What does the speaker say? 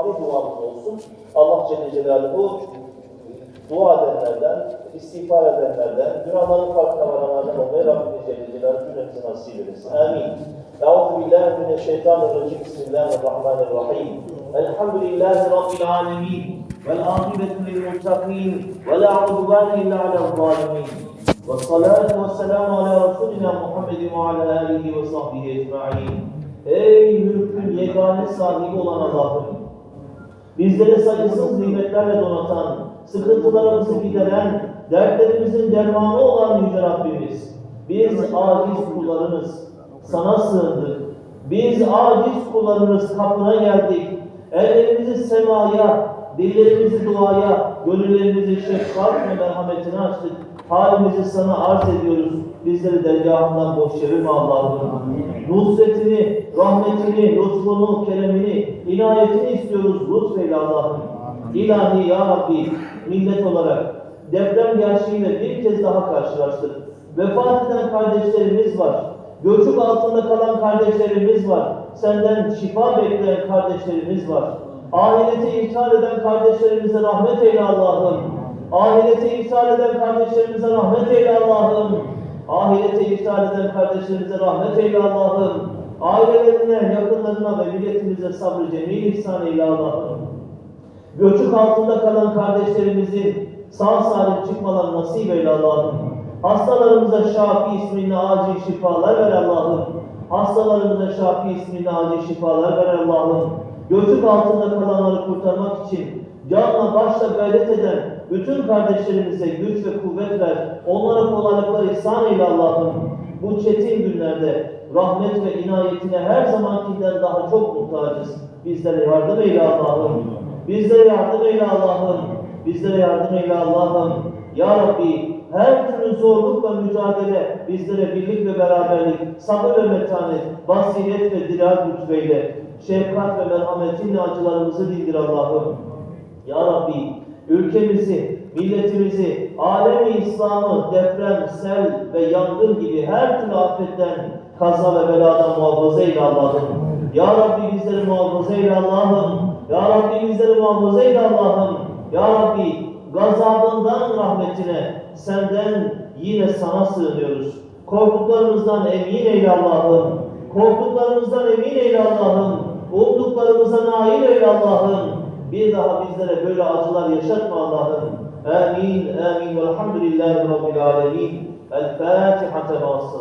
şefaatli duamız olsun. Allah Celle Celaluhu dua edenlerden, istiğfar edenlerden, günahların farkına varanlardan olmayı Rabbimiz Celle Celaluhu cümlemize nasip eylesin. Amin. Euzu billahi mineşşeytanirracim. Bismillahirrahmanirrahim. Elhamdülillahi Rabbil alemin. Vel akibetu lil muttaqin. Ve la udvane illa alel zalimin. Ve salatu ve selamu ala Resulina Muhammedin ve ala alihi ve sahbihi ecma'in. Ey mülkün yegane sahibi olan Allah'ım! Bizleri sayısız nimetlerle donatan, sıkıntılarımızı gideren, dertlerimizin dermanı olan Yüce Rabbimiz. Biz aciz kullarınız, sana sığındık. Biz aciz kullarınız kapına geldik. Ellerimizi semaya, dillerimizi duaya, gönüllerimizi şefkat ve merhametine açtık. Halimizi sana arz ediyoruz. Bizleri dergahından boş çevirme Allah'ım. Nusretini, rahmetini, lütfunu, keremini, inayetini istiyoruz. Lütfeyle Allah'ım. İlahi ya Rabbi, millet olarak deprem gerçeğiyle bir kez daha karşılaştık. Vefat eden kardeşlerimiz var. Göçük altında kalan kardeşlerimiz var. Senden şifa bekleyen kardeşlerimiz var. Ahirete ithal eden kardeşlerimize rahmet eyle Allah'ım. Ahirete ithal eden kardeşlerimize rahmet eyle Allah'ım. Ahirete ithal eden kardeşlerimize rahmet eyle Allah'ım. Ailelerine, yakınlarına ve milletimize sabrı cemil ihsan eyle Allah'ım. Göçük altında kalan kardeşlerimizin sağ salim çıkmalarını nasip eyle Allah'ım. Hastalarımıza Şafi isminde acil şifalar ver Allah'ım. Hastalarımıza Şafi isminde acil şifalar ver Allah'ım. Göçük altında kalanları kurtarmak için canla başla gayret eden bütün kardeşlerimize güç ve kuvvet ver. Onlara kolaylıklar ihsan eyle Allah'ım. Bu çetin günlerde rahmet ve inayetine her zamankinden daha çok muhtacız. Bizlere yardım eyle Allah'ım. Bizlere yardım eyle Allah'ım. Bizlere yardım eyle Allah'ım. Ya Rabbi her türlü zorluk ve mücadele bizlere birlik ve beraberlik, sabır ve metanet, basiret ve dirar lütfeyle, şefkat ve merhametinle acılarımızı dindir Allah'ım. Ya Rabbi ülkemizi, milletimizi, alemi İslam'ı deprem, sel ve yangın gibi her türlü afetten, kaza ve beladan muhafaza eyle Allah'ım. Ya Rabbi bizleri muhafaza eyle Allah'ım. Ya Rabbi bizleri muhafaza eyle Allah'ım. Ya Rabbi gazabından rahmetine senden yine sana sığınıyoruz. Korktuklarımızdan emin eyle Allah'ım. Korktuklarımızdan emin eyle Allah'ım. Umduklarımıza nail eyle Allah'ım. Bir daha bizlere böyle acılar yaşatma Allah'ım. Amin, amin. Velhamdülillahi Rabbil alemin. El Fatiha. Temas